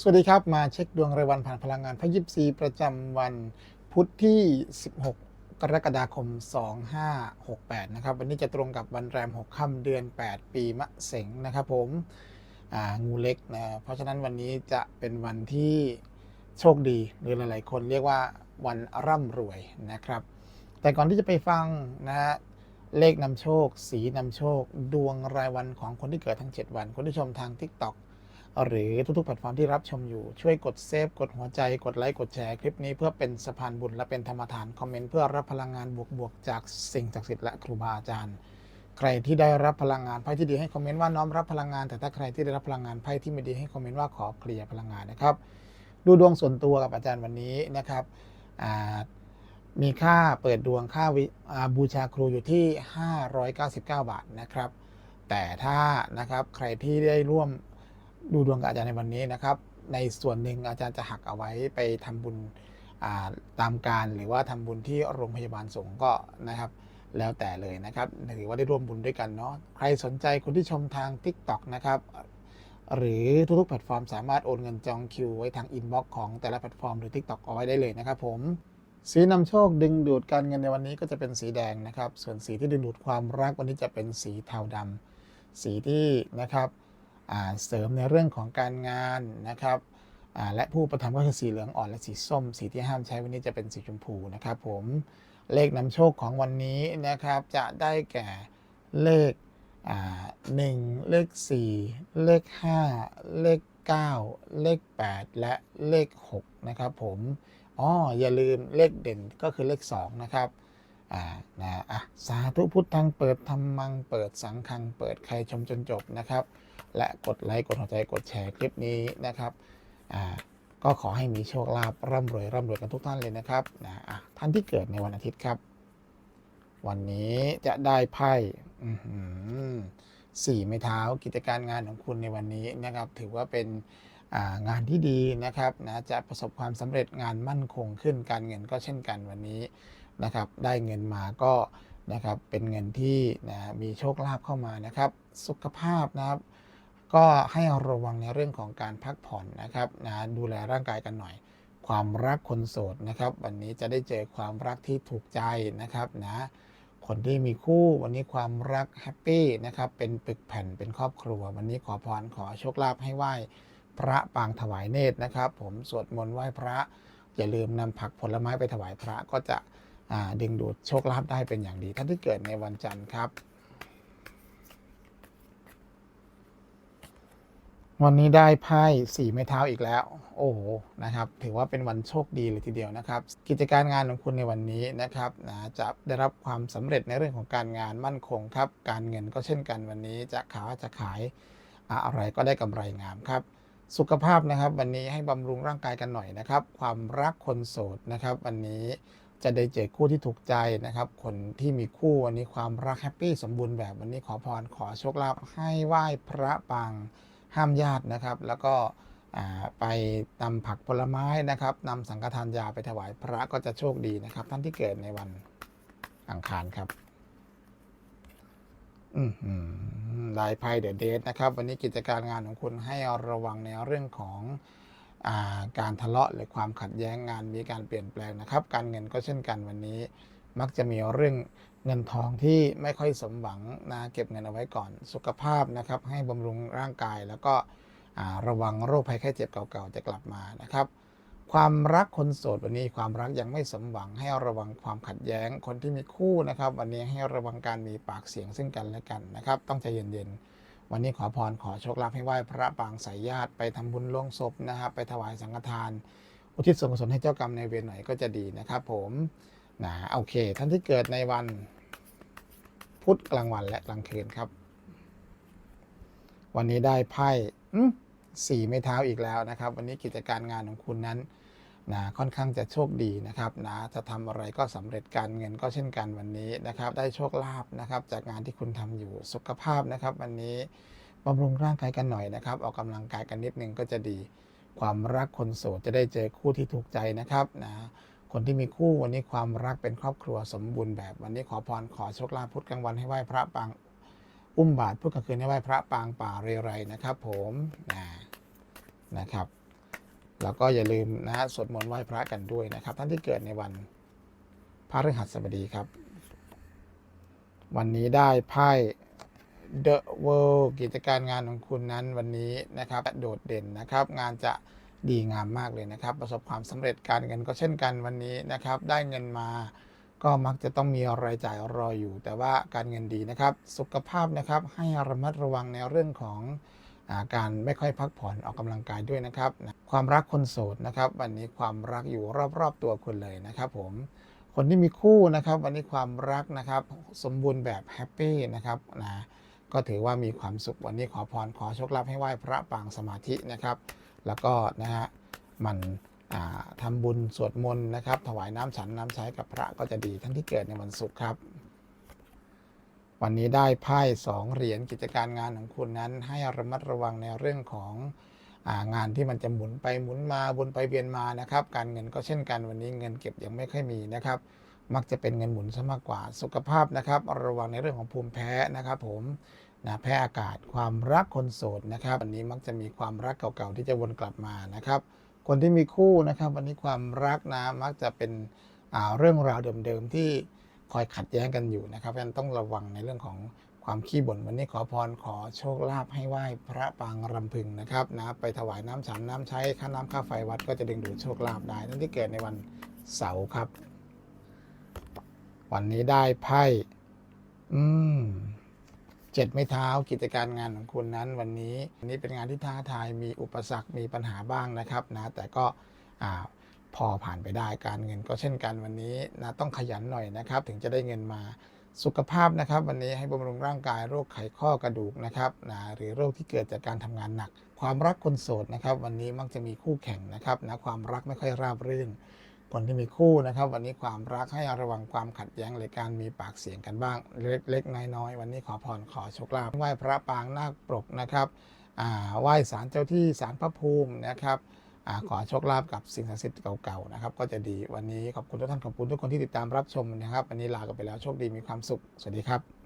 สวัสดีครับ มาเช็คดวงรายวันผ่านพลังงานพระยิบซีประจำวันพุธที่ 16 กรกฎาคม 2568 นะครับ วันนี้จะตรงกับวันแรม 6 ค่ำเดือน 8 ปีมะเสงนะครับผมงูเล็กนะ เพราะฉะนั้นวันนี้จะเป็นวันที่โชคดีหรือหลาย ๆ คนเรียกว่าวันร่ำรวยนะครับ แต่ก่อนที่จะไปฟังนะฮะเลขนำโชค สีนำโชค ดวงรายวันของคนที่เกิดทั้ง 7 วัน คนที่ชมทาง TikTok หรือทุกๆแพลตฟอร์มที่รับชมอยู่ช่วยกดเซฟกดหัวใจกดไลค์กดแชร์คลิปนี้เพื่อเป็นสะพานบุญและเป็นธรรมทานคอมเมนต์เพื่อรับพลังงานบวกๆจากสิ่งศักดิ์สิทธิ์และครูบาอาจารย์ ใครที่ได้รับพลังงานไพ่ที่ดีให้คอมเมนต์ว่าน้อมรับพลังงานแต่ถ้าใครที่ได้รับพลังงานไพ่ที่ไม่ดีให้คอมเมนต์ว่าขอเคลียร์พลังงานนะครับ ดูดวงส่วนตัวกับอาจารย์วันนี้นะครับมีค่าเปิดดวงค่าาบูชาครูอยู่ที่ 599 บาทนะครับ แต่ถ้านะครับใครที่ได้ร่วม ดูดวงกับอาจารย์ในวันนี้นะครับ ในส่วนหนึ่งอาจารย์จะหักเอาไว้ไปทำบุญาตามการหรือว่าทำบุญที่โรงพยาบาลสงฆ์ก็นะครับ แล้วแต่เลยนะครับถือว่าได้ร่วมบุญด้วยกันเนาะใครสนใจคนที่ชมทาง TikTok นะครับหรือทุกๆแพลตฟอร์มสามารถโอนเงินจองคิวไว้ทางอินบ็อกซ์ของแต่ละแพลตฟอร์มหรือ TikTok เอาไว้ได้เลยนะครับผม สีนำโชคดึงดูดการเงินในวันนี้ก็จะเป็นสีแดงนะครับ ส่วนสีที่ดึงดูดความรักวันนี้จะเป็นสีเทาดำสีที่นะครับ เสริมในเรื่องของการงานนะครับและผู้ประทำก็คือสีเหลืองอ่อนและสีส้ม สีที่ห้ามใช้วันนี้จะเป็นสีชมพูนะครับผมเลขนำโชคของวันนี้นะครับจะได้แก่เลขหนึ่งเลขสี่เลขห้าเลขเก้าเลขแปดและเลขหกนะครับผมอ๋ออย่าลืมเลขเด่นก็คือเลขสองนะครับ นะอะสาธุพุทธังเปิดธรรมังเปิดสังฆังเปิดใครชมจนจบนะครับ และกดไลค์กดหัวใจกดแชร์คลิปนี้นะครับอ่าก็ขอให้มีโชคลาภร่ำรวยร่ำรวยกันทุกท่านเลยนะครับนะอะท่านที่เกิดในวันอาทิตย์ครับ วันนี้จะได้ไพ่สี่ไม้เท้ากิจการงานของคุณในวันนี้นะครับ ถือว่าเป็นงานที่ดีนะครับนะจะประสบความสำเร็จงานมั่นคงขึ้นการเงินก็เช่นกันวันนี้ นะครับได้เงินมาก็นะครับเป็นเงินที่นะมีโชคลาภเข้ามานะครับ สุขภาพนะครับ ก็ให้ระวังในเรื่องของการพักผ่อนนะครับนะดูแลร่างกายกันหน่อย ความรักคนโสดนะครับ วันนี้จะได้เจอความรักที่ถูกใจนะครับนะคนที่มีคู่วันนี้ความรักแฮปปี้นะครับเป็นปึกแผ่นเป็นครอบครัว วันนี้ขอพรขอโชคลาภให้ไหว้พระปางถวายเนตรนะครับ ผมสวดมนต์ไหว้พระอย่าลืมนำผักผลไม้ไปถวายพระก็จะ ดึงดูดโชคลาภได้เป็นอย่างดี ท่านที่เกิดในวันจันทร์ครับ วันนี้ได้ไพ่สี่ไม้เท้าอีกแล้ว โอ้โหนะครับ ถือว่าเป็นวันโชคดีเลยทีเดียวนะครับ กิจการงานของคุณในวันนี้นะครับนะจะได้รับความสำเร็จในเรื่องของการงานมั่นคงครับ การเงินก็เช่นกันวันนี้จะขายจะขายอะไรก็ได้กำไรงามครับสุขภาพนะครับ วันนี้ให้บำรุงร่างกายกันหน่อยนะครับ ความรักคนโสดนะครับ วันนี้ จะได้เจอคู่ที่ถูกใจนะครับ คนที่มีคู่วันนี้ความรักแฮปปี้สมบูรณ์แบบวันนี้ขอพรขอโชคลาภให้ไหว้พระปางห้ามญาตินะครับ แล้วก็ไปนำผักผลไม้นะครับนำสังฆทานยาไปถวายพระก็จะโชคดีนะครับ ท่านที่เกิดในวันอังคารครับอืมหือได้ไพ่เดอะเดทนะครับ วันนี้กิจการงานของคุณให้ระวังในเรื่องของ การทะเลาะหรือความขัดแย้งงานมีการเปลี่ยนแปลงนะครับ การเงินก็เช่นกันวันนี้ มักจะมีเรื่องเงินทองที่ไม่ค่อยสมหวังนะเก็บเงินเอาไว้ก่อน สุขภาพนะครับให้บำรุงร่างกายแล้วก็ระวังโรคภัยไข้เจ็บเก่าๆจะกลับมานะครับ ความรักคนโสดวันนี้ความรักยังไม่สมหวังให้ระวังความขัดแย้งคนที่มีคู่นะครับ วันนี้ให้ระวังการมีปากเสียงซึ่งกันและกันนะครับ ต้องใจเย็นๆ วันนี้ขอพรขอโชคลาภให้ไหว้พระปางสายญาติไปทำบุญลงศพนะครับไปถวายสังฆทาน อุทิศส่วนกุศลให้เจ้ากรรมในายเวรหน่อยก็จะดีนะครับผมนะโอเค ท่านที่เกิดในวันพุธกลางวันและกลางคืนครับ วันนี้ได้ไพ่สี่ไม้เท้าอีกแล้วนะครับ วันนี้กิจการงานของคุณนั้น นะค่อนข้างจะโชคดีนะครับนะจะทำอะไรก็สำเร็จการเงินก็เช่นกันวันนี้นะครับ ได้โชคลาภนะครับ จากงานที่คุณทำอยู่สุขภาพนะครับ วันนี้บำรุงร่างกายกันหน่อยนะครับ ออกกำลังกายกันนิดนึงก็จะดี ความรักคนโสดจะได้เจอคู่ที่ถูกใจนะครับนะคนที่มีคู่วันนี้ความรักเป็นครอบครัวสมบูรณ์แบบวันนี้ขอพรขอโชคลาภพุธกลางวันให้ไหว้พระปางอุ้มบาทพุธกลางคืนให้ไหว้พระปางป่าเรไรนะครับ ผมนะนะครับ แล้วก็อย่าลืมนะฮะสวดมนต์ไหว้พระกันด้วยนะครับ ท่านที่เกิดในวันพระฤหัสบดีครับ วันนี้ได้ไพ่ The World กิจการงานของคุณนั้นวันนี้นะครับโดดเด่นนะครับ งานจะดีงามมากเลยนะครับ ประสบความสำเร็จการเงินก็เช่นกันวันนี้นะครับ ได้เงินมาก็มักจะต้องมีรายจ่ายรออยู่ แต่ว่าการเงินดีนะครับ สุขภาพนะครับให้ระมัดระวังในเรื่องของ การไม่ค่อยพักผ่อนออกกำลังกายด้วยนะครับ ความรักคนโสดนะครับ วันนี้ความรักอยู่รอบๆตัวคุณเลยนะครับ ผมคนที่มีคู่นะครับ วันนี้ความรักนะครับ สมบูรณ์แบบแฮปปี้นะครับนะก็ถือว่ามีความสุขวันนี้ขอพรขอโชคลาภให้ไหว้พระปางสมาธินะครับ แล้วก็นะฮะมันอ่าทำบุญสวดมนต์นะครับ ถวายน้ำฉันน้ำใช้กับพระก็จะดีทั้งที่เกิดในวันศุกร์ครับ วันนี้ได้ไพ่สองเหรียญกิจการงานของคุณนั้น ให้ระมัดระวังในเรื่องของางานที่มันจะหมุนไปหมุนมาวนไปเวียนมานะครับ การเงินก็เช่นกันวันนี้เงินเก็บยังไม่ค่อยมีนะครับ มักจะเป็นเงินหมุนซะมากกว่าสุขภาพนะครับ ระวังในเรื่องของภูมิแพ้นะครับ ผมนะแพ้อากาศความรักคนโสดนะครับวันนี้มักจะมีความรักเก่าๆที่จะวนกลับมานะครับ คนที่มีคู่นะครับ วันนี้ความรักนะมักจะเป็นเรื่องราวเดิมๆที่ คอยขัดแย้งกันอยู่นะครับเพราะฉะนั้นต้องระวังในเรื่องของความขี้บ่นวันนี้ขอพรขอโชคลาภให้ไหว้พระปางรำพึงนะครับนะไปถวายน้ำฉันน้ำใช้ค่าน้ำค่าไฟวัดก็จะดึงดูดโชคลาภได้ทั้งที่เกิดในวันเสาร์ครับ วันนี้ได้ไพ่อืมเจ็ดไม้เท้ากิจการงานของคุณนั้น วันนี้วันนี้เป็นงานที่ท้าทายมีอุปสรรคมีปัญหาบ้างนะครับนะแต่ก็อ่า พอผ่านไปได้การเงินก็เช่นกันวันนี้นะต้องขยันหน่อยนะครับ ถึงจะได้เงินมาสุขภาพนะครับ วันนี้ให้บำรุงร่างกายโรคไขข้อกระดูกนะครับนะหรือโรคที่เกิดจากการทำงานหนัก ความรักคนโสดนะครับ วันนี้มักจะมีคู่แข่งนะครับนะความรักไม่ค่อยราบรื่นคนที่มีคู่นะครับ วันนี้ความรักให้ระวังความขัดแย้งหรือการมีปากเสียงกันบ้าง เล็กๆน้อยๆวันนี้ขอพรขอโชคลาภไหว้พระปางนาคปรกนะครับอ่าไหว้ศาลเจ้าที่ศาลพระภูมินะครับ ขอโชคลาภกับสิ่งศักดิ์สิทธิ์เก่าๆนะครับก็จะดีวันนี้ขอบคุณทุกท่านขอบคุณทุกคนที่ติดตามรับชมนะครับ วันนี้ลากันไปแล้วโชคดีมีความสุข สวัสดีครับ